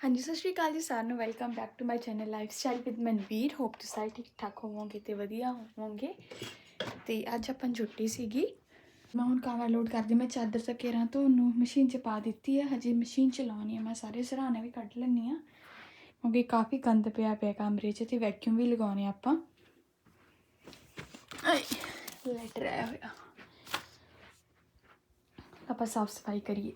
ਹਾਂਜੀ, ਸਤਿ ਸ਼੍ਰੀ ਅਕਾਲ ਜੀ ਸਾਰਿਆਂ ਨੂੰ। Welcome back to my channel life style with Manveer hope ਤੁਸੀਂ ਸਾਰੇ ਠੀਕ ਠਾਕ ਹੋਵੋਗੇ ਤੇ ਵਧੀਆ ਹੋਵੋਗੇ। ਤੇ ਅੱਜ ਆਪਾਂ ਨੂੰ ਛੁੱਟੀ ਸੀਗੀ। ਮੈਂ ਹੁਣ ਕਾਵਾ ਲੋਡ ਕਰਦੀ, ਮੈਂ ਚਾਦਰ ਤੱਕੇਰਾਂ ਤੋਂ ਉਹਨੂੰ ਮਸ਼ੀਨ 'ਚ ਪਾ ਦਿੱਤੀ ਹੈ ਹਜੇ ਮਸ਼ੀਨ ਚਲਾਉਣੀ ਹੈ ਮੈਂ ਸਾਰੇ ਸਰਾਣੇ ਵੀ ਕੱਢ ਲੈਣੀ ਆ। ਕਿਉਂਕਿ ਕਾਫੀ ਗੰਦ ਪਿਆ ਪਿਆ ਕਮਰੇ 'ਚ ਤੇ ਵੈਕਿਊਮ ਵੀ ਲਗਾਉਣੇ ਆਪਾਂ। ਲੈਟਰ ਆਇਆ ਹੋਇਆ। ਆਪਾਂ ਸਾਫ਼ ਸਫ਼ਾਈ ਕਰੀਏ।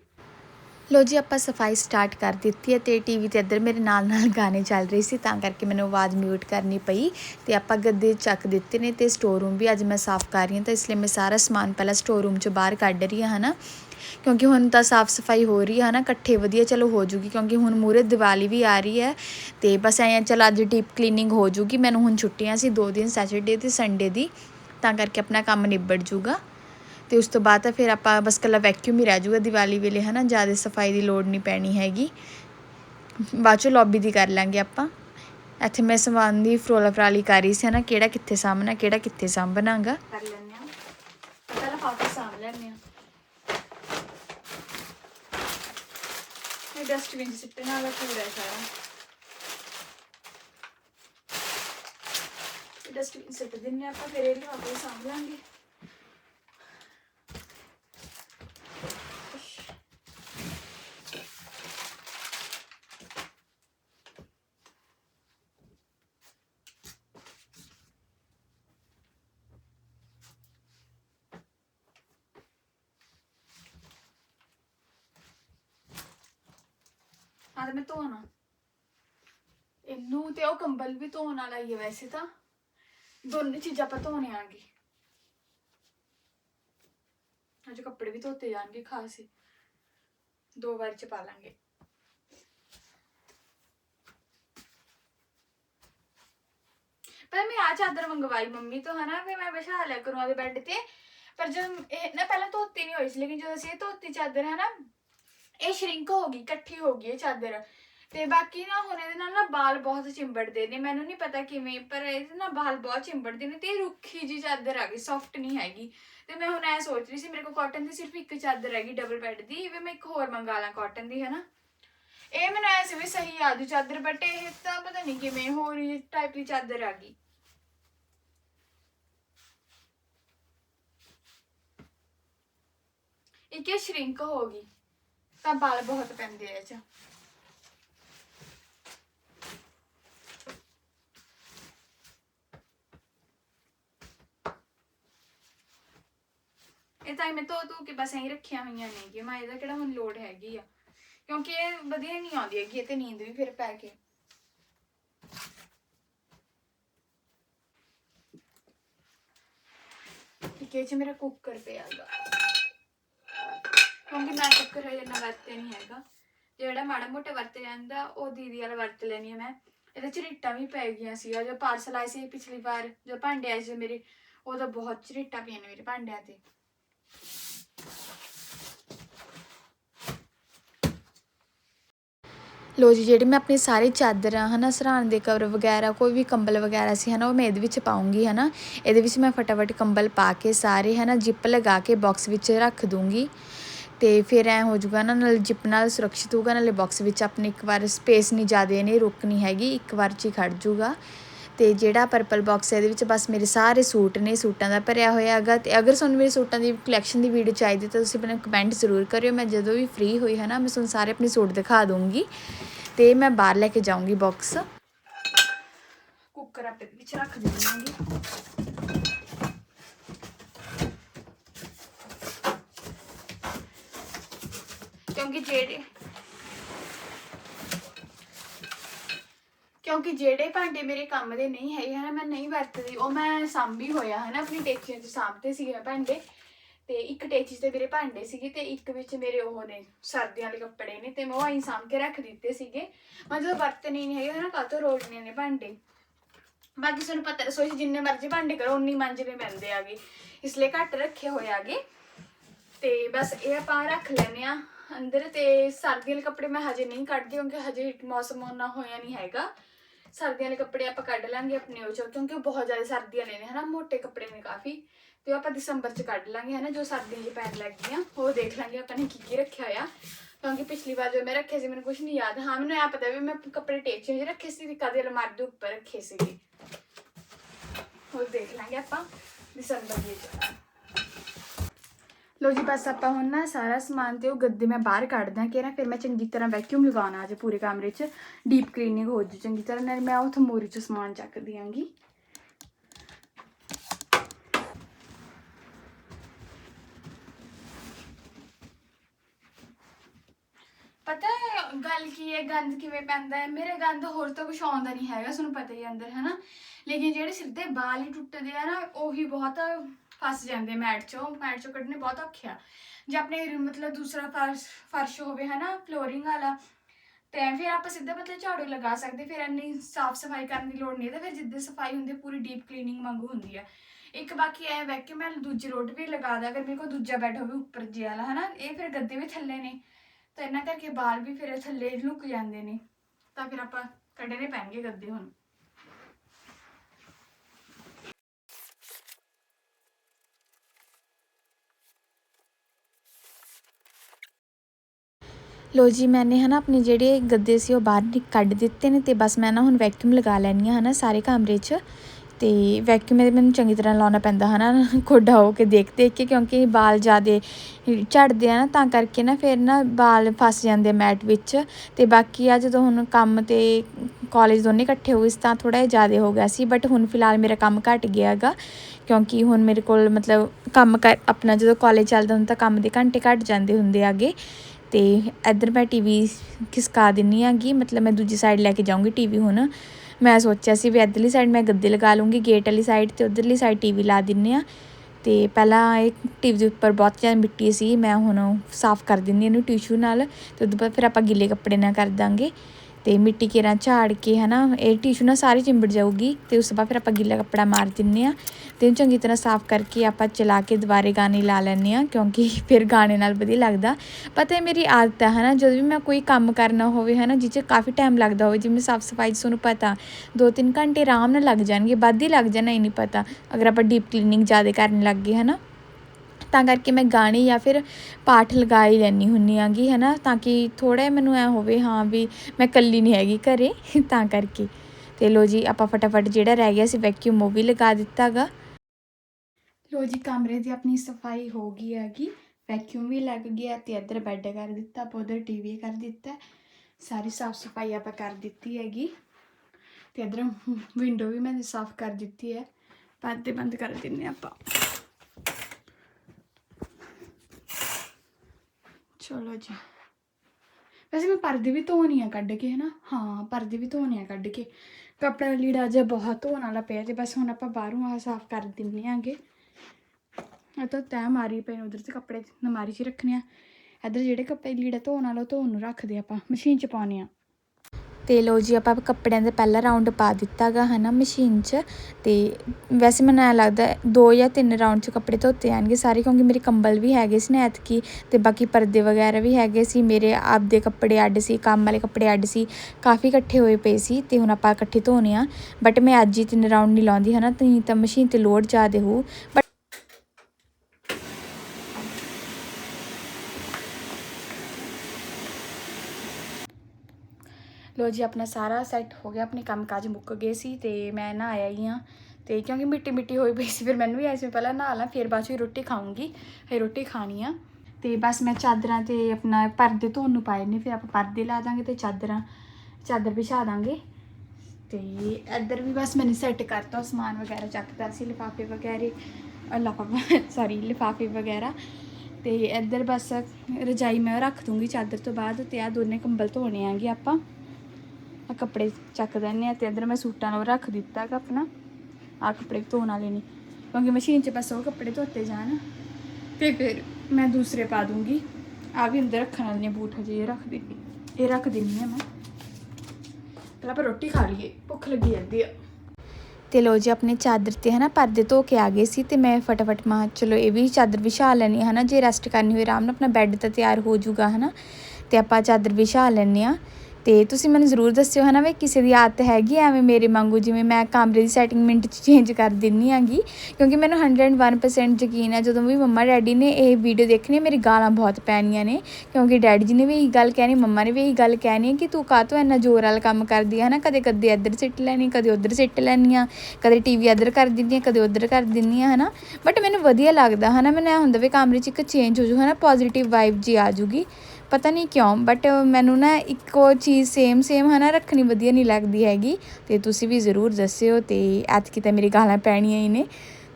ਲੋ ਜੀ, ਆਪਾਂ ਸਫ਼ਾਈ ਸਟਾਰਟ ਕਰ ਦਿੱਤੀ ਹੈ ਤੇ ਟੀਵੀ ਤੇ ਇੱਧਰ ਮੇਰੇ ਨਾਲ ਨਾਲ ਗਾਣੇ ਚੱਲ ਰਹੇ ਸੀ, ਤਾਂ ਕਰਕੇ ਮੈਨੂੰ ਆਵਾਜ਼ ਮਿਊਟ ਕਰਨੀ ਪਈ ਤੇ ਆਪਾਂ ਗੱਦੇ ਚੱਕ ਦਿੱਤੇ ਨੇ ਤੇ ਸਟੋਰ ਰੂਮ ਵੀ ਅੱਜ ਮੈਂ ਸਾਫ਼ ਕਰ ਰਹੀ ਹਾਂ, ਤਾਂ ਇਸ ਲਈ ਮੈਂ ਸਾਰਾ ਸਮਾਨ ਪਹਿਲਾਂ ਸਟੋਰ ਰੂਮ ਚੋਂ ਬਾਹਰ ਕੱਢ ਰਹੀ ਹਾਂ, ਹਨਾ? ਕਿਉਂਕਿ ਹੁਣ ਤਾਂ ਸਾਫ਼ ਸਫ਼ਾਈ ਹੋ ਰਹੀ ਹੈ ਨਾ ਇਕੱਠੇ ਵਧੀਆ ਚਲੋ ਹੋ ਜੂਗੀ, ਕਿਉਂਕਿ ਹੁਣ ਮੂਰੇ ਦੀਵਾਲੀ ਵੀ ਆ ਰਹੀ ਹੈ ਤੇ ਬਸ ਐਂ ਚਲ ਅੱਜ ਡੀਪ ਕਲੀਨਿੰਗ ਹੋ ਜੂਗੀ, ਮੈਨੂੰ ਹੁਣ ਛੁੱਟੀਆਂ ਸੀ ਦੋ ਦਿਨ ਸੈਟਰਡੇ ਤੇ ਸੰਡੇ ਦੀ, ਤਾਂ ਕਰਕੇ ਆਪਣਾ ਕੰਮ ਨਿਬੜ ਜੂਗਾ। ਤੇ ਉਸ ਤੋਂ ਬਾਅਦ ਤਾਂ ਫਿਰ ਆਪਾਂ ਬਸ ਕੱਲਾ ਵੈਕਿਊਮ ਹੀ ਰਹਿ ਜਾਊਗਾ ਦੀਵਾਲੀ ਵੇਲੇ, ਹਨਾ? ਜ਼ਿਆਦਾ ਸਫ਼ਾਈ ਦੀ ਲੋੜ ਨਹੀਂ ਪੈਣੀ ਹੈਗੀ। ਬਾਅਦ ਚੋਂ ਲੌਬੀ ਦੀ ਕਰ ਲਾਂਗੇ ਆਪਾਂ। ਇੱਥੇ ਮੈਂ ਸਮਾਨ ਦੀ ਫਰੋਲਾ ਫਰਾਲੀ ਕਰ ਰਹੀ ਸੀ, ਹਨਾ? ਕਿਹੜਾ ਕਿੱਥੇ ਸਾਹਮਣਾ ਕਿਹੜਾ ਕਿੱਥੇ ਸਾਂਭਣਾਗਾ। ਕਰ ਲੈਣੇ ਆ ਪਹਿਲਾਂ ਫਾਫਾ ਸਾਂਭ ਲੈਣੇ ਆ ਇਹ ਡਸਟਬਿਨ ਚ ਸਿੱਟਣ ਵਾਲਾ ਕੂੜਾ ਸਾਰਾ। ਡਸਟਬਿਨ ਸਿੱਟ ਦਿੰਨੇ ਆਪਾਂ, ਫਿਰ ਇਹ ਲਿਫਾਫੇ ਸਾਂਭ ਲਾਂਗੇ। ਹਾਂ ਤੇ ਮੈਂ ਧੋਣਾ। ਇਹਨੂੰ ਤੇ ਉਹ ਕੰਬਲ ਵੀ ਧੋਣ ਵਾਲਾ ਹੀ ਹੈ ਵੈਸੇ ਤਾਂ। ਦੋਨੇ ਚੀਜ਼ਾਂ ਆਪਾਂ ਧੋਣੇ ਆਂਗੇ। ਅੱਜ ਕੱਪੜੇ ਵੀ ਧੋਤੇ ਜਾਣਗੇ ਖਾਸ ਹੀ। ਦੋ ਵਾਰ ਚ ਪਾ ਲਾਂਗੇ। ਪਰ ਮੈਂ ਆ ਚਾਦਰ ਮੰਗਵਾਈ ਮੰਮੀ ਤੋਂ ਹਨਾ, ਵੀ ਮੈਂ ਵਿਛਾ ਲਿਆ ਕਰੂੰ ਆਦੇ ਬੈੱਡ ਤੇ। ਪਰ ਜਦ ਇਹ ਨਾ ਪਹਿਲਾਂ ਧੋਤੀ ਨਹੀਂ ਹੋਈ ਸੀ, ਲੇਕਿਨ ਜਦੋਂ ਅਸੀਂ ਇਹ ਧੋਤੀ ਚਾਦਰ ਹੈ ਨਾ ਇਹ ਸ਼ਰਿੰਕ ਹੋ ਗਈ, ਇਕੱਠੀ ਹੋ ਗਈ ਇਹ ਚਾਦਰ। ਤੇ ਬਾਕੀ ਨਾ ਹੁਣ ਇਹਦੇ ਨਾਲ ਨਾ ਬਾਲ ਬਹੁਤ ਚਿੰਬੜਦੇ ਨੇ, ਮੈਨੂੰ ਨਹੀਂ ਪਤਾ ਕਿਵੇਂ, ਪਰ ਇਹਦੇ ਨਾਲ ਵਾਲ ਬਹੁਤ ਚਿੰਬੜਦੇ ਨੇ ਤੇ ਇਹ ਰੁੱਖੀ ਜੀ ਚਾਦਰ ਆ ਗਈ ਸੌਫਟ ਨਹੀਂ ਹੈਗੀ। ਤੇ ਮੈਂ ਹੁਣ ਐ ਸੋਚ ਰਹੀ ਸੀ, ਮੇਰੇ ਕੋਲ ਕਾਟਨ ਦੀ ਸਿਰਫ ਇੱਕ ਚਾਦਰ ਹੈਗੀ ਡਬਲ ਬੈੱਡ ਦੀ, ਵੀ ਮੈਂ ਇੱਕ ਹੋਰ ਮੰਗਾ ਲਾਂ ਕਾਟਨ ਦੀ, ਹਨਾ? ਇਹ ਮੈਨੂੰ ਐ ਸੀ ਵੀ ਸਹੀ ਆ ਜੂ ਚਾਦਰ ਬਟ ਇਹ ਤਾਂ ਪਤਾ ਨਹੀਂ ਕਿਵੇਂ ਹੋਰ ਟਾਈਪ ਦੀ ਚਾਦਰ ਆ ਗਈ। ਇੱਕ ਇਹ ਸ਼ਰਿੰਕ ਹੋ ਗਈ। ਤਾਂ ਵਾਲ ਬਹੁਤ ਪੈਂਦੇ ਆ ਇਹ ਚ। ਇਹ ਤਾਂ ਮੈਂ ਧੋ ਧੋ ਕੇ ਬਸ ਐਂ ਰੱਖੀਆਂ ਹੋਈਆਂ ਨੇ ਕਿ ਮੈਂ ਇਹਦਾ ਕਿਹੜਾ ਹੁਣ ਲੋਡ ਹੈਗੀ ਆ। ਕਿਉਂਕਿ ਇਹ ਵਧੀਆ ਨਹੀਂ ਆਉਂਦੀ ਹੈਗੀ, ਇਹ ਤੇ ਨੀਂਦ ਵੀ ਫਿਰ ਪੈ ਕੇ। ਠੀਕ ਹੈ, ਇਹ ਮੇਰਾ ਕੁੱਕਰ ਪਿਆਗਾ ਕਿਉਂਕਿ ਮੈਂ ਕੁੱਕਰ ਹਜੇ ਨਾ ਵਰਤੇ ਨਹੀਂ ਹੈਗਾ। ਜਿਹੜਾ ਮਾੜਾ ਮੋਟਾ ਵਰਤੇ ਜਾਂਦਾ, ਉਹ ਦੀਦੀ ਵਾਲਾ ਵਰਤ ਲੈਣੀ ਆ ਮੈਂ। ਇਹਦੇ ਚ ਵੀ ਪੈ ਗਈਆਂ ਸੀ ਜੋ ਪਾਰਸਲ ਆਏ ਸੀ ਪਿਛਲੀ ਵਾਰ, ਜੋ ਭਾਂਡੇ ਆਏ ਸੀ ਮੇਰੇ ਉਹਦਾ ਬਹੁਤ ਝਰੀਟਾਂ ਪਈਆਂ ਨੇ ਮੇਰੇ ਭਾਂਡਿਆਂ ਤੇ। ਲੋ ਜੀ, ਜਿਹੜੀ ਮੈਂ ਆਪਣੀ ਸਾਰੀ ਚਾਦਰਾਂ ਹਨਾ, ਸਰਾਣ ਦੇ ਕਵਰ ਵਗੈਰਾ, ਕੋਈ ਵੀ ਕੰਬਲ ਵਗੈਰਾ ਸੀ, ਹਨਾ, ਉਹ ਮੈਂ ਇਹਦੇ ਵਿੱਚ ਪਾਉਂਗੀ, ਹਨਾ। ਇਹਦੇ ਵਿੱਚ ਮੈਂ ਫਟਾਫਟ ਕੰਬਲ ਪਾ ਕੇ ਸਾਰੇ, ਹਨਾ ਜਿਪ ਲਗਾ ਕੇ ਬਾਕਸ ਵਿੱਚ ਰੱਖ ਦੂੰਗੀ। ਤੇ ਫਿਰ ਐ ਹੋ ਜਾਊਗਾ ਨਾ ਨਾਲ ਜਿਪ ਨਾਲ ਸੁਰੱਖਿਅਤ ਹੋਊਗਾ, ਨਾਲੇ ਬਾਕਸ ਵਿੱਚ ਆਪਣੀ ਇੱਕ ਵਾਰ ਸਪੇਸ ਨਹੀਂ ਜ਼ਿਆਦਾ ਨਹੀਂ ਰੁਕਣੀ ਹੈਗੀ, ਇੱਕ ਵਾਰ ਚ ਹੀ ਖੜ ਜਾਊਗਾ। ਤੇ ਜਿਹੜਾ ਪਰਪਲ ਬਾਕਸ ਹੈ, ਇਹਦੇ ਵਿੱਚ ਬਸ ਮੇਰੇ ਸਾਰੇ ਸੂਟ ਨੇ, ਸੂਟਾਂ ਦਾ ਭਰਿਆ ਹੋਇਆ ਹੈਗਾ। ਤੇ ਅਗਰ ਤੁਹਾਨੂੰ ਮੇਰੇ ਸੂਟਾਂ ਦੀ ਕਲੈਕਸ਼ਨ ਦੀ ਵੀਡੀਓ ਚਾਹੀਦੀ, ਤਾਂ ਤੁਸੀਂ ਮੈਨੂੰ ਕਮੈਂਟ ਜ਼ਰੂਰ ਕਰਿਓ। ਮੈਂ ਜਦੋਂ ਵੀ ਫ੍ਰੀ ਹੋਈ ਹੈ ਨਾ, ਮੈਂ ਤੁਹਾਨੂੰ ਸਾਰੇ ਆਪਣੇ ਸੂਟ ਦਿਖਾ ਦੂੰਗੀ ਤੇ ਮੈਂ ਬਾਹਰ ਲੈ ਕੇ ਜਾਊਂਗੀ ਬਾਕਸ ਕੁੱਕਰ ਆਪੇ ਵਿੱਚ ਰੱਖ ਦਿੰਦੀ ਕਿਉਂਕਿ ਜਿਹੜੇ ਕਿਉਂਕਿ ਜਿਹੜੇ ਭਾਂਡੇ ਮੇਰੇ ਕੰਮ ਦੇ ਨਹੀਂ ਹੈਗੇ ਹਨਾ, ਮੈਂ ਨਹੀਂ ਵਰਤਦੀ। ਉਹ ਮੈਂ ਸਾਂਭੀ ਹੋਇਆ ਹਨਾ, ਆਪਣੀ ਟੇਚੀਆਂ 'ਚ ਸਾਂਭਤੇ ਸੀਗੇ ਮੈਂ ਭਾਂਡੇ। ਤੇ ਇੱਕ ਟੇਚੀ ਤੇ ਮੇਰੇ ਭਾਂਡੇ ਸੀਗੇ ਤੇ ਇੱਕ ਵਿੱਚ ਮੇਰੇ ਉਹ ਨੇ, ਸਰਦੀਆਂ ਵਾਲੇ ਕੱਪੜੇ ਨੇ ਤੇ ਮੈਂ ਉਹ ਆਈ ਸਾਂਭ ਕੇ ਰੱਖ ਦਿੱਤੇ ਸੀਗੇ। ਮੈਂ ਜਦੋਂ ਵਰਤਨੇ ਹੀ ਨਹੀਂ ਹੈਗੇ, ਹਨਾ ਕਾਤੋਂ ਰੋੜਨੇ ਨੇ ਭਾਂਡੇ? ਬਾਕੀ ਤੁਹਾਨੂੰ ਪਤਾ, ਰਸੋਈ 'ਚ ਜਿੰਨੇ ਮਰਜ਼ੀ ਭਾਂਡੇ ਕਰੋ ਉਨੀ ਮਾਂਜਣੇ ਪੈਂਦੇ ਆਗੇ। ਇਸ ਲਈ ਘੱਟ ਰੱਖੇ ਹੋਏ ਆਗੇ। ਤੇ ਬਸ ਇਹ ਆਪਾਂ ਰੱਖ ਲੈਨੇ ਆ। ਅੰਦਰ ਤੇ ਸਰਦੀਆਂ ਵਾਲੇ ਕੱਪੜੇ ਮੈਂ ਹਜੇ ਨਹੀਂ ਕੱਢਦੀ ਕਿਉਂਕਿ ਹਜੇ ਮੌਸਮ ਉਹਨਾਂ ਹੋਇਆ ਨਹੀਂ ਹੈਗਾ। ਸਰਦੀਆਂ ਵਾਲੇ ਕੱਪੜੇ ਆਪਾਂ ਕੱਢ ਲਾਂਗੇ ਆਪਣੇ ਉਹ ਚੋਂ, ਕਿਉਂਕਿ ਬਹੁਤ ਜ਼ਿਆਦਾ ਸਰਦੀਆਂ ਨੇ, ਹਨਾ, ਮੋਟੇ ਕੱਪੜੇ ਨੇ ਕਾਫੀ। ਤੇ ਉਹ ਆਪਾਂ ਦਸੰਬਰ ਚ ਕੱਢ ਲਾਂਗੇ, ਹਨਾ, ਜੋ ਸਰਦੀਆਂ 'ਚ ਪੈਣ ਲੱਗ ਗਈਆਂ। ਉਹ ਦੇਖ ਲਾਂਗੇ ਆਪਾਂ ਨੇ ਕੀ ਕੀ ਰੱਖਿਆ ਹੋਇਆ। ਕਿਉਂਕਿ ਪਿਛਲੀ ਵਾਰ ਜੋ ਮੈਂ ਰੱਖੇ ਸੀ, ਮੈਨੂੰ ਕੁਝ ਨਹੀਂ ਯਾਦ। ਹਾਂ, ਮੈਨੂੰ ਇਹ ਪਤਾ ਵੀ ਮੈਂ ਕੱਪੜੇ ਟੇਚੇ 'ਚ ਰੱਖੇ ਸੀ ਕਦੇ ਅਲਮਾਰੀ ਦੇ ਉੱਪਰ ਰੱਖੇ ਸੀਗੇ। ਉਹ ਦੇਖ ਲਾਂਗੇ ਆਪਾਂ ਦਸੰਬਰ ਵਿੱਚ। ਲੋ ਜੀ, ਬਸ ਆਪਾਂ ਹੁਣ ਨਾ ਸਾਰਾ ਸਮਾਨ ਤੇ ਉਹ ਗੱਦੇ ਮੈਂ ਬਾਹਰ ਕੱਢ ਦਾਂ ਕਿ ਨਾ ਫਿਰ ਮੈਂ ਚੰਗੀ ਤਰ੍ਹਾਂ ਵੈਕਿਊਮ ਲਗਾਉਣਾ ਅੱਜ ਪੂਰੇ ਕਮਰੇ 'ਚ ਡੀਪ ਕਲੀਨਿੰਗ ਹੋ ਜੂ ਚੰਗੀ ਤਰ੍ਹਾਂ, ਨਾਲ ਮੈਂ ਉਥੋਂ ਮੋਰੀ 'ਚ ਸਮਾਨ ਚੱਕ ਦਿਆਂਗੀ। ਪਤਾ ਗੱਲ ਕੀ ਹੈ, ਗੰਦ ਕਿਵੇਂ ਪੈਂਦਾ ਹੈ? ਮੇਰੇ ਗੰਦ ਹੋਰ ਤਾਂ ਕੁਝ ਆਉਂਦਾ ਨਹੀਂ ਹੈਗਾ, ਤੁਹਾਨੂੰ ਪਤਾ ਹੀ ਹੈ ਅੰਦਰ, ਹਨਾ? ਲੇਕਿਨ ਜਿਹੜੇ ਸਿੱਧੇ ਵਾਲ ਹੀ ਟੁੱਟਦੇ ਆ ਨਾ, ਉਹੀ ਬਹੁਤ ਫਸ ਜਾਂਦੇ ਮੈਟ ਚੋਂ ਮੈਟ ਚੋਂ ਕੱਢਣੇ ਬਹੁਤ ਔਖੇ ਆ। ਜੇ ਆਪਣੇ ਮਤਲਬ ਦੂਸਰਾ ਫਰਸ਼ ਫਰਸ਼ ਹੋਵੇ, ਹਨਾ ਫਲੋਰਿੰਗ ਵਾਲਾ, ਤੇ ਫਿਰ ਆਪਾਂ ਸਿੱਧਾ ਮਤਲਬ ਝਾੜੂ ਲਗਾ ਸਕਦੇ, ਫਿਰ ਇੰਨੀ ਸਾਫ਼ ਸਫ਼ਾਈ ਕਰਨ ਦੀ ਲੋੜ ਨਹੀਂ ਤਾਂ ਫਿਰ ਜਿੱਦੇ ਸਫ਼ਾਈ ਹੁੰਦੀ ਪੂਰੀ ਡੀਪ ਕਲੀਨਿੰਗ ਵਾਂਗੂ ਹੁੰਦੀ ਹੈ। ਇੱਕ ਬਾਕੀ ਐ ਵੈਕਿਊਮ ਮੈਂ ਦੂਜੀ ਰੋਡ ਵੀ ਲਗਾ ਦਾਂ ਅਗਰ ਮੇਰੇ ਕੋਲ ਦੂਜਾ ਬੈੱਡ ਹੋਵੇ ਉੱਪਰ ਜੇ ਵਾਲਾ, ਹਨਾ, ਇਹ ਫਿਰ ਗੱਦੇ ਵੀ ਥੱਲੇ ਨੇ। ਤਾਂ ਇਹਨਾਂ ਕਰਕੇ ਬਾਲ ਵੀ ਫਿਰ ਥੱਲੇ ਲੁਕ ਜਾਂਦੇ ਨੇ। ਤਾਂ ਫਿਰ ਆਪਾਂ ਕੱਢਣੇ ਪੈਣਗੇ ਗੱਦੇ ਹੁਣ। ਲੋ ਜੀ, ਮੈਨੇ ਹਨਾ ਆਪਣੇ ਜਿਹੜੇ ਗੱਦੇ ਸੀ ਉਹ ਬਾਹਰ ਨਿ- ਕੱਢ ਦਿੱਤੇ ਨੇ ਤੇ ਬਸ ਮੈਂ ਨਾ ਹੁਣ ਵੈਕਿਊਮ ਲਗਾ ਲੈਣੀ ਆ ਹਨਾ ਸਾਰੇ ਕਮਰੇ 'ਚ ਤੇ ਵੈਕਿਊਮ ਇਹਦੇ ਮੈਨੂੰ ਚੰਗੀ ਤਰ੍ਹਾਂ ਲਾਉਣਾ ਪੈਂਦਾ ਹਨਾ ਖੋਡਾ ਹੋ ਕੇ ਦੇਖ ਦੇਖ ਕੇ ਕਿਉਂਕਿ ਵਾਲ ਜ਼ਿਆਦੇ ਝੜਦੇ ਆ ਨਾ ਤਾਂ ਕਰਕੇ ਨਾ ਫਿਰ ਨਾ ਵਾਲ ਫਸ ਜਾਂਦੇ ਮੈਟ ਵਿੱਚ ਤੇ ਬਾਕੀ ਆ ਜਦੋਂ ਹੁਣ ਕੰਮ ਤੇ ਕਾਲਜ ਦੋਨੇ ਇਕੱਠੇ ਹੋ ਗਏ ਸੀ ਤਾਂ ਥੋੜਾ ਜਿਹਾ ਜ਼ਿਆਦਾ ਹੋ ਗਿਆ ਸੀ ਬਟ ਹੁਣ ਫਿਲਹਾਲ ਮੇਰਾ ਕੰਮ ਘਟ ਗਿਆ ਹੈਗਾ ਕਿਉਂਕਿ ਹੁਣ ਮੇਰੇ ਕੋਲ ਮਤਲਬ ਕੰਮ ਕਰ, ਆਪਣਾ ਜਦੋਂ ਕਾਲਜ ਚੱਲਦਾ ਹੁੰਦਾ ਤਾਂ ਕੰਮ ਦੇ ਘੰਟੇ ਘਟ ਜਾਂਦੇ ਹੁੰਦੇ ਆਗੇ ਤੇ ਇੱਧਰ ਮੈਂ ਟੀਵੀ ਖਿਸਕਾ ਦਿੰਨੀ ਆਗੀ ਮਤਲਬ ਮੈਂ ਦੂਜੀ ਸਾਈਡ ਲੈ ਕੇ ਜਾਊਂਗੀ ਟੀਵੀ ਹੁਣ। ਮੈਂ ਸੋਚਿਆ ਸੀ ਵੀ ਇੱਧਰਲੀ ਸਾਈਡ ਮੈਂ ਗੱਦੇ ਲਗਾ ਲੂੰਗੀ ਗੇਟ ਵਾਲੀ ਸਾਈਡ ਤੇ ਉਧਰਲੀ ਸਾਈਡ ਟੀਵੀ ਲਾ ਦਿੰਨੇ ਆ। ਤੇ ਪਹਿਲਾਂ ਇਹ ਟੀਵੀ ਦੇ ਉੱਪਰ ਬਹੁਤ ਜ਼ਿਆਦਾ ਮਿੱਟੀ ਸੀ, ਮੈਂ ਹੁਣ ਸਾਫ਼ ਕਰ ਦਿੰਨੀ ਇਹਨੂੰ ਟਿਸ਼ੂ ਨਾਲ। ਤੇ ਉਦੋਂ ਬਾਅਦ ਫਿਰ ਆਪਾਂ ਗਿੱਲੇ ਕੱਪੜੇ ਨਾਲ ਕਰ ਦਾਂਗੇ। ਤੇ ਮਿੱਟੀ ਕੇਰਾਂ ਝਾੜ ਕੇ, ਹਨਾ, ਇਹ ਟਿਸ਼ੂ ਨਾਲ ਸਾਰੀ ਚਿੰਬੜ ਜਾਊਗੀ ਤੇ ਉਸ ਤੋਂ ਬਾਅਦ ਫਿਰ ਆਪਾਂ ਗਿੱਲਾ ਕੱਪੜਾ ਮਾਰ ਦਿੰਨੇ ਆ ਤੇ ਇਹਨੂੰ ਚੰਗੀ ਤਰ੍ਹਾਂ ਸਾਫ਼ ਕਰਕੇ ਆਪਾਂ ਚਲਾ ਕੇ ਦੁਬਾਰੇ ਗਾਣੇ ਲਾ ਲੈਂਦੇ ਆ ਕਿਉਂਕਿ ਫਿਰ ਗਾਣੇ ਨਾਲ ਵਧੀਆ ਲੱਗਦਾ। ਪਤਾ ਹੈ ਮੇਰੀ ਆਦਤ ਹੈ ਹਨਾ, ਜਦੋਂ ਵੀ ਮੈਂ ਕੋਈ ਕੰਮ ਕਰਨਾ ਹੋਵੇ, ਹਨਾ, ਜਿਹ 'ਚ ਕਾਫੀ ਟਾਈਮ ਲੱਗਦਾ ਹੋਵੇ, ਜਿਵੇਂ ਸਾਫ਼ ਸਫ਼ਾਈ 'ਚ ਤੁਹਾਨੂੰ ਪਤਾ ਦੋ ਤਿੰਨ ਘੰਟੇ ਆਰਾਮ ਨਾਲ ਲੱਗ ਜਾਣਗੇ, ਵੱਧ ਹੀ ਲੱਗ ਜਾਣਾ, ਇਹ ਨਹੀਂ ਪਤਾ, ਅਗਰ ਆਪਾਂ ਡੀਪ ਕਲੀਨਿੰਗ ਜ਼ਿਆਦਾ ਕਰਨ ਲੱਗ ਗਏ, ਹਨਾ। ਤਾਂ ਕਰਕੇ ਮੈਂ ਗਾਣੇ ਜਾਂ ਫਿਰ ਪਾਠ ਲਗਾ ਹੀ ਲੈਣੀ ਹੁੰਨੀ ਆਂਗੀ ਨਾ ਤਾਂ ਕਿ ਥੋੜਾ ਮੈਨੂੰ ਐ ਹੋਵੇ, ਹਾਂ ਵੀ ਮੈਂ ਇਕੱਲੀ ਨਹੀਂ ਹੈਗੀ ਘਰੇ, ਤਾਂ ਕਰਕੇ। ਤੇ ਲੋ ਜੀ, ਆਪਾਂ ਫਟਾਫਟ ਜਿਹੜਾ ਰਹਿ ਗਿਆ ਸੀ ਵੈਕਿਊਮ ਉਹ ਵੀ ਲਗਾ ਦਿੱਤਾਗਾ ਲੋ ਜੀ, ਕਮਰੇ ਦੀ ਆਪਣੀ ਸਫ਼ਾਈ ਹੋ ਗਈ ਹੈਗੀ। ਵੈਕਿਊਮ ਵੀ ਲੱਗ ਗਿਆ ਤੇ ਇੱਧਰ ਬੈੱਡ ਕਰ ਦਿੱਤਾ, ਆਪਾਂ ਉਧਰ ਟੀਵੀ ਕਰ ਦਿੱਤਾ। ਸਾਰੀ ਸਾਫ਼ ਸਫ਼ਾਈ ਆਪਾਂ ਕਰ ਦਿੱਤੀ ਹੈਗੀ। ਤੇ ਇੱਧਰ ਵਿੰਡੋ ਵੀ ਮੈਂ ਸਾਫ਼ ਕਰ ਦਿੱਤੀ ਹੈ। ਪਰਦੇ ਬੰਦ ਕਰ ਦਿੰਨੇ ਆਪਾਂ। ਚਲੋ ਜੀ। ਵੈਸੇ ਮੈਂ ਪਰਦੇ ਵੀ ਧੋਣੀ ਆ ਕੱਢ ਕੇ ਹਨਾ, ਹਾਂ, ਪਰਦੇ ਵੀ ਧੋਣੇ ਆ ਕੱਢ ਕੇ। ਕੱਪੜਾ ਲੀੜਾ ਜੇ ਬਹੁਤ ਧੋਣ ਵਾਲਾ ਪਿਆ ਤੇ ਬਸ ਹੁਣ ਆਪਾਂ ਬਾਹਰੋਂ ਆ ਸਾਫ਼ ਕਰ ਦਿੰਨੇ ਆਂਗੇ। ਇਹ ਤਾਂ ਤੈਅ ਮਾਰੀ ਪਏ ਨੇ ਉਧਰ ਤੇ ਕੱਪੜੇ ਨਮਾਰੀ 'ਚ ਰੱਖਣੇ ਆ। ਇੱਧਰ ਜਿਹੜੇ ਕੱਪੜੇ ਲੀੜਾ ਧੋਣ ਵਾਲਾ, ਉਹ ਧੋਣ ਨੂੰ ਰੱਖਦੇ ਆਪਾਂ, ਮਸ਼ੀਨ 'ਚ ਪਾਉਣੇ ਆ। ਤੇ ਲੋ ਜੀ, ਆਪਾਂ ਕੱਪੜਿਆਂ ਦਾ ਪਹਿਲਾ ਰਾਉਂਡ ਪਾ ਦਿੱਤਾਗਾ ਹਨਾ ਮਸ਼ੀਨ 'ਚ। ਤੇ ਵੈਸੇ ਮੈਨੂੰ ਐਂ ਲੱਗਦਾ ਦੋ ਜਾਂ ਤਿੰਨ ਰਾਉਂਡ 'ਚ ਕੱਪੜੇ ਧੋਤੇ ਆਣਗੇ ਸਾਰੇ, ਕਿਉਂਕਿ ਮੇਰੇ ਕੰਬਲ ਵੀ ਹੈਗੇ ਸੀ ਨਾ ਐਤਕੀ, ਤੇ ਬਾਕੀ ਪਰਦੇ ਵਗੈਰਾ ਵੀ ਹੈਗੇ ਸੀ। ਮੇਰੇ ਆਪਦੇ ਕੱਪੜੇ ਅੱਡ ਸੀ, ਕੰਮ ਵਾਲੇ ਕੱਪੜੇ ਅੱਡ ਸੀ, ਕਾਫੀ ਇਕੱਠੇ ਹੋਏ ਪਏ ਸੀ, ਤੇ ਹੁਣ ਆਪਾਂ ਇਕੱਠੇ ਧੋਣੇ ਆ। ਬਟ ਮੈਂ ਅੱਜ ਹੀ ਤਿੰਨ ਰਾਉਂਡ ਨਹੀਂ ਲਾਉਂਦੀ, ਹਨਾ ਤੇ ਤਾਂ ਮਸ਼ੀਨ ਤੇ ਲੋਡ ਜ਼ਿਆਦੇ ਹੋਊ ਲੋ ਜੀ, ਆਪਣਾ ਸਾਰਾ ਸੈੱਟ ਹੋ ਗਿਆ, ਆਪਣੇ ਕੰਮ ਕਾਜ ਮੁੱਕ ਗਏ ਸੀ ਤੇ ਮੈਂ ਨਾ ਆਇਆ ਹੀ ਆ ਤੇ ਕਿਉਂਕਿ ਮਿੱਟੀ ਮਿੱਟੀ ਹੋਈ ਪਈ ਸੀ, ਫਿਰ ਮੈਨੂੰ ਵੀ ਐਸੇ ਪਹਿਲਾਂ ਨਹਾ ਲਾਂ, ਫਿਰ ਬਾਅਦ ਚ ਰੋਟੀ ਖਾਊਂਗੀ, ਫਿਰ ਰੋਟੀ ਖਾਣੀ ਆ। ਤੇ ਬਸ ਮੈਂ ਚਾਦਰਾਂ ਤੇ ਆਪਣਾ ਪਰਦੇ ਧੋਣ ਨੂੰ ਪਾਏ ਨੇ, ਫਿਰ ਆਪਾਂ ਪਰਦੇ ਲਾ ਦਾਂਗੇ ਤੇ ਚਾਦਰਾਂ, ਚਾਦਰ ਵਿਛਾ ਦਾਂਗੇ। ਤੇ ਇੱਧਰ ਵੀ ਬਸ ਮੈंने ਸੈੱਟ ਕਰਤਾ, ਸਮਾਨ ਵਗੈਰਾ ਚੱਕਦਾ ਸੀ, ਲਿਫਾਫੇ ਵਗੈਰੇ ਲਿਫਾਫਾ ਸੌਰੀ ਲਿਫਾਫੇ ਵਗੈਰਾ। ਤੇ ਇੱਧਰ ਬਸ ਰਜਾਈ ਮੈਂ ਰੱਖ ਦੂੰਗੀ ਚਾਦਰ ਤੋਂ ਬਾਅਦ, ਤੇ ਆ ਦੋਨੇ ਕੰਬਲ ਧੋਣੇ ਆਂਗੇ ਆਪਾਂ। ਆ ਕੱਪੜੇ ਚੱਕ ਦਿੰਨੇ ਆ ਤੇ ਇੱਧਰ ਮੈਂ ਸੂਟਾਂ ਨੂੰ ਰੱਖ ਦਿੱਤਾ ਹੈਗਾ ਆਪਣਾ। ਆ ਕੱਪੜੇ ਧੋਣ ਵਾਲੇ ਨੇ। ਕਿਉਂਕਿ ਮਸ਼ੀਨ 'ਚ ਬਸ ਉਹ ਕੱਪੜੇ ਧੋਤੇ ਜਾਣ। ਤੇ ਫਿਰ ਮੈਂ ਦੂਸਰੇ ਪਾ ਦੂੰਗੀ। ਆ ਵੀ ਅੰਦਰ ਰੱਖਣ ਵਾਲੇ ਨੇ ਬੂਟ ਹਜੇ, ਇਹ ਰੱਖ ਦਿੱਤੀ ਇਹ ਰੱਖ ਦਿੰਨੀ ਆ ਮੈਂ। ਪਹਿਲਾਂ ਆਪਾਂ ਰੋਟੀ ਖਾ ਲਈਏ, ਭੁੱਖ ਲੱਗੀ ਜਾਂਦੀ ਆ। ਤੇ ਲੋ ਜੀ, ਆਪਣੇ ਚਾਦਰ ਤੇ ਹਨਾ ਪਰਦੇ ਧੋ ਕੇ ਆ ਗਏ ਸੀ ਤੇ ਮੈਂ ਫਟਾਫਟ ਮਾ, ਚਲੋ ਇਹ ਵੀ ਚਾਦਰ ਵਿਛਾ ਲੈਣੀ ਹਨਾ। ਜੇ ਰੈਸਟ ਕਰਨੀ ਹੋਵੇ ਆਰਾਮ ਨਾਲ ਆਪਣਾ ਬੈੱਡ ਤਾਂ ਤਿਆਰ ਹੋ ਜਾਊਗਾ ਹਨਾ। ਤੇ ਆਪਾਂ ਚਾਦਰ ਵਿਛਾ ਲੈਣੇ ਆ ਤੇ ਤੁਸੀਂ ਮੈਨੂੰ ਜ਼ਰੂਰ ਦੱਸਿਓ ਹਨਾ ਵੀ ਕਿਸੇ ਦੀ ਆਦਤ ਹੈਗੀ ਐ ਐਵੇਂ ਮੇਰੇ ਵਾਂਗੂ, ਜਿਵੇਂ ਮੈਂ ਕਮਰੇ ਦੀ ਸੈਟਿੰਗ ਮਿੰਟ 'ਚ ਚੇਂਜ ਕਰ ਦਿੰਨੀ ਆਂਗੀ ਕਿਉਂਕਿ ਮੈਨੂੰ 101% ਯਕੀਨ ਹੈ ਜਦੋਂ ਵੀ ਮੰਮਾ ਡੈਡੀ ਨੇ ਇਹ ਵੀਡੀਓ ਦੇਖਣੀ ਮੇਰੀ ਗਾਲਾਂ ਬਹੁਤ ਪੈਣੀਆਂ ਨੇ। ਕਿਉਂਕਿ ਡੈਡੀ ਜੀ ਨੇ ਵੀ ਇਹੀ ਗੱਲ ਕਹਿਣੀ, ਮੰਮਾ ਨੇ ਵੀ ਇਹੀ ਗੱਲ ਕਹਿਣੀ ਕਿ ਤੂੰ ਕਾਹਤੋਂ ਇੰਨਾ ਜ਼ੋਰ ਵਾਲਾ ਕੰਮ ਕਰਦੀ ਹੈ ਹਨਾ? ਕਦੇ ਕਦੇ ਇੱਧਰ ਸਿੱਟ ਲੈਣੀ, ਕਦੇ ਉੱਧਰ ਸਿੱਟ ਲੈਣੀ ਆ, ਕਦੇ ਟੀਵੀ ਇੱਧਰ ਕਰ ਦਿੰਦੀ ਆ, ਕਦੇ ਉੱਧਰ ਕਰ ਦਿੰਦੀ ਆ ਹਨਾ? ਬਟ ਮੈਨੂੰ ਵਧੀਆ ਲੱਗਦਾ ਹਨਾ, ਮੈਨੂੰ ਇਹ ਹੁੰਦਾ ਵੀ ਕਮਰੇ 'ਚ ਇੱਕ ਚੇਂਜ ਹੋ ਜੂ ਹਨਾ ਪੋਜ਼ਿਟਿਵ ਵਾਈਬ ਜੀ ਆ ਜੂਗੀ ਪਤਾ ਨਹੀਂ ਕਿਉਂ ਬਟ ਮੈਨੂੰ ਨਾ ਇੱਕੋ ਚੀਜ਼ ਸੇਮ ਸੇਮ ਹਨਾ ਰੱਖਣੀ ਵਧੀਆ ਨਹੀਂ ਲੱਗਦੀ ਹੈਗੀ। ਤੇ ਤੁਸੀਂ ਵੀ ਜ਼ਰੂਰ ਦੱਸਿਓ ਤੇ ਐਤਕੀ ਤਾਂ ਮੇਰੀ ਗਾਲਾਂ ਪੈਣੀਆਂ ਹੀ ਨੇ।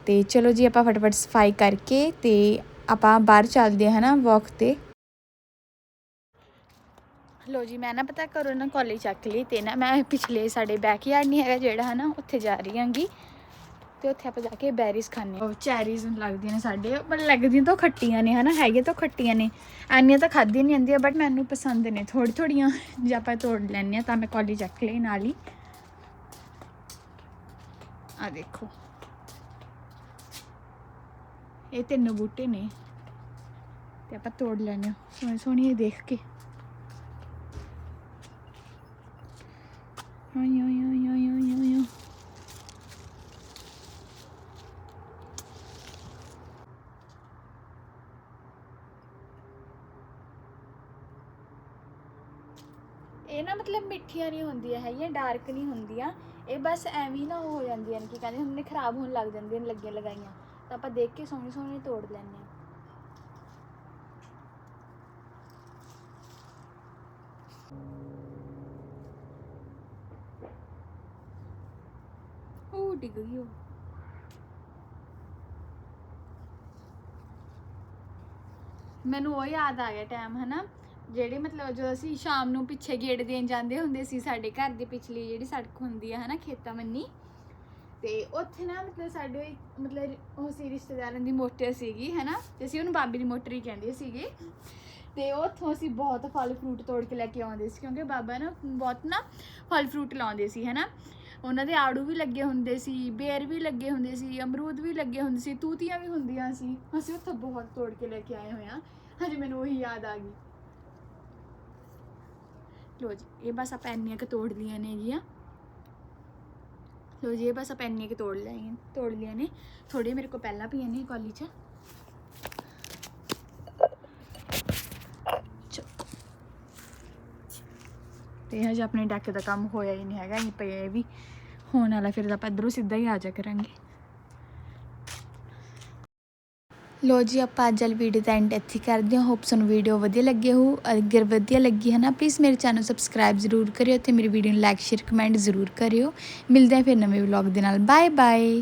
ਤੇ ਚਲੋ ਜੀ, ਆਪਾਂ ਫਟਾਫਟ ਸਫ਼ਾਈ ਕਰਕੇ ਤੇ ਆਪਾਂ ਬਾਹਰ ਚੱਲਦੇ ਹਾਂ ਨਾ ਵਾਕ ਤੇ। ਲੋ ਜੀ, ਮੈਂ ਨਾ ਪਤਾ ਕਰੋ ਨਾ ਕਾਲਜ ਚੱਕ ਲਈ ਤੇ ਨਾ ਮੈਂ ਪਿਛਲੇ ਸਾਡੇ ਬੈਕਯਾਰਡ ਨਹੀਂ ਹੈਗਾ ਜਿਹੜਾ ਹਨਾ, ਉੱਥੇ ਜਾ ਰਹੀ ਹਾਂਗੀ। ਤੇ ਉੱਥੇ ਆਪਾਂ ਜਾ ਕੇ ਬੈਰੀਜ਼ ਖਾਣੇ ਉਹ ਚੈਰੀਜ਼ ਲੱਗਦੀਆਂ ਨੇ ਸਾਡੇ ਪਰ ਲੱਗਦੀਆਂ ਤਾਂ ਖੱਟੀਆਂ ਨੇ, ਹਨਾ? ਹੈਗੇ ਤਾਂ ਖੱਟੀਆਂ ਨੇ। ਐਨੀਆਂ ਤਾਂ ਖਾਧੀਆਂ ਨਹੀਂ ਜਾਂਦੀਆਂ, ਬਟ ਮੈਨੂੰ ਪਸੰਦ ਨੇ ਥੋੜੀ ਥੋੜੀਆਂ ਜੇ ਆਪਾਂ ਤੋੜ ਲੈਣੇ ਆ ਤਾਂ ਮੈਂ ਕਾਲਜ ਚੱਕ ਲਈ ਨਾਲ ਹੀ। ਆ ਦੇਖੋ। ਇਹ ਤਿੰਨ ਬੂਟੇ ਨੇ। ਤੇ ਆਪਾਂ ਤੋੜ ਲੈਣੇ ਆ ਸੋਹਣੇ ਸੋਹਣੇ ਜਿਹੇ ਦੇਖ ਕੇ। ਓਏ ਓਏ ਓਏ ਓਏ ਇਹ ਨਾ ਮਤਲਬ ਮਿੱਠੀਆਂ ਨਹੀਂ ਹੁੰਦੀਆਂ ਹੈਗੀਆਂ ਡਾਰਕ ਨਹੀਂ ਹੁੰਦੀਆਂ। ਇਹ ਬਸ ਐਵੇਂ ਨਾ ਹੋ ਜਾਂਦੀਆਂ ਨੇ ਕਿ ਕਹਿੰਦੇ ਹੁੰਦੇ ਖਰਾਬ ਹੋਣ ਲੱਗ ਜਾਂਦੀਆਂ ਨੇ ਲੱਗੀਆਂ ਲਗਾਈਆਂ। ਤਾਂ ਆਪਾਂ ਦੇਖ ਕੇ ਸੋਹਣੀ ਸੋਹਣੀ ਤੋੜ ਲੈਂਦੇ ਹਾਂ। ਉਹ ਡਿੱਗ ਗਈ ਉਹ। ਮੈਨੂੰ ਉਹ ਯਾਦ ਆ ਗਿਆ ਟਾਈਮ ਹਨਾ? ਜਿਹੜੇ ਮਤਲਬ ਜਦੋਂ ਅਸੀਂ ਸ਼ਾਮ ਨੂੰ ਪਿੱਛੇ ਗੇੜ ਦੇਣ ਜਾਂਦੇ ਹੁੰਦੇ ਸੀ, ਸਾਡੇ ਘਰ ਦੀ ਪਿਛਲੀ ਜਿਹੜੀ ਸੜਕ ਹੁੰਦੀ ਆ, ਹਨਾ, ਖੇਤਾਂ ਮੰਨੀ ਤੇ ਉੱਥੇ ਨਾ ਮਤਲਬ ਸਾਡੇ ਮਤਲਬ ਉਹ ਸੀ ਰਿਸ਼ਤੇਦਾਰਾਂ ਦੀ ਮੋਟਰ ਸੀਗੀ, ਹਨਾ, ਤੇ ਅਸੀਂ ਉਹਨੂੰ ਬਾਬੇ ਦੀ ਮੋਟਰ ਹੀ ਕਹਿੰਦੇ ਸੀਗੇ। ਤੇ ਉੱਥੋਂ ਅਸੀਂ ਬਹੁਤ ਫਲ ਫਰੂਟ ਤੋੜ ਕੇ ਲੈ ਕੇ ਆਉਂਦੇ ਸੀ, ਕਿਉਂਕਿ ਬਾਬਾ ਨਾ ਬਹੁਤ ਨਾ ਫਲ ਫਰੂਟ ਲਾਉਂਦੇ ਸੀ, ਹਨਾ। ਉਹਨਾਂ ਦੇ ਆੜੂ ਵੀ ਲੱਗੇ ਹੁੰਦੇ ਸੀ, ਬੇਰ ਵੀ ਲੱਗੇ ਹੁੰਦੇ ਸੀ, ਅਮਰੂਦ ਵੀ ਲੱਗੇ ਹੁੰਦੇ ਸੀ, ਤੂਤੀਆਂ ਵੀ ਹੁੰਦੀਆਂ ਸੀ। ਅਸੀਂ ਉੱਥੋਂ ਬਹੁਤ ਤੋੜ ਕੇ ਲੈ ਕੇ ਆਏ ਹੋਏ ਆ ਹਜੇ ਮੈਨੂੰ ਉਹੀ ਯਾਦ ਆ ਗਈ। ਲੋ ਜੀ, ਇਹ ਬਸ ਆਪਾਂ ਇੰਨੀਆਂ ਕੁ ਤੋੜ ਲੀਆਂ ਨੇ ਗੀਆਂ। ਲੋ ਜੀ, ਇਹ ਬਸ ਆਪਾਂ ਇੰਨੀਆਂ ਕੁ ਤੋੜ ਲਈਆਂ ਤੋੜ ਲੀਆਂ ਨੇ। ਥੋੜੀ ਮੇਰੇ ਕੋਲ ਪਹਿਲਾਂ ਪਈਆਂ ਨੇ ਕਾਲੀ ਚ। ਚੱਕੋ। ਤੇ ਹਜੇ ਆਪਣੇ ਡੱਕ ਦਾ ਕੰਮ ਹੋਇਆ ਹੀ ਨਹੀਂ ਹੈਗਾ, ਇਹ ਪਏ ਇਹ ਵੀ। ਹੋਣ ਵਾਲਾ ਫਿਰ ਆਪਾਂ ਇਧਰੋਂ ਸਿੱਧਾ ਹੀ ਆ ਜਾ ਕਰਾਂਗੇ। ਲੋ ਜੀ, ਆਪਾਂ ਅੱਜ ਵਾਲੀ ਵੀਡੀਓ ਦਾ ਐਂਡ ਇੱਥੇ ਕਰਦੇ ਹਾਂ। ਹੋਪ ਤੁਹਾਨੂੰ ਵੀਡੀਓ ਵਧੀਆ ਲੱਗੀ ਹੋ ਅਗਰ ਵਧੀਆ ਲੱਗੀ ਹੈ ਨਾ ਪਲੀਜ਼ ਮੇਰੇ ਚੈਨਲ ਸਬਸਕ੍ਰਾਈਬ ਜ਼ਰੂਰ ਕਰਿਓ ਤੇ ਮੇਰੀ ਵੀਡੀਓ ਨੂੰ ਲਾਈਕ ਸ਼ੇਅਰ ਕਮੈਂਟ ਜ਼ਰੂਰ ਕਰਿਓ। ਮਿਲਦੇ ਹਾਂ ਫਿਰ ਨਵੇਂ ਵਲੌਗ ਦੇ ਨਾਲ। Bye bye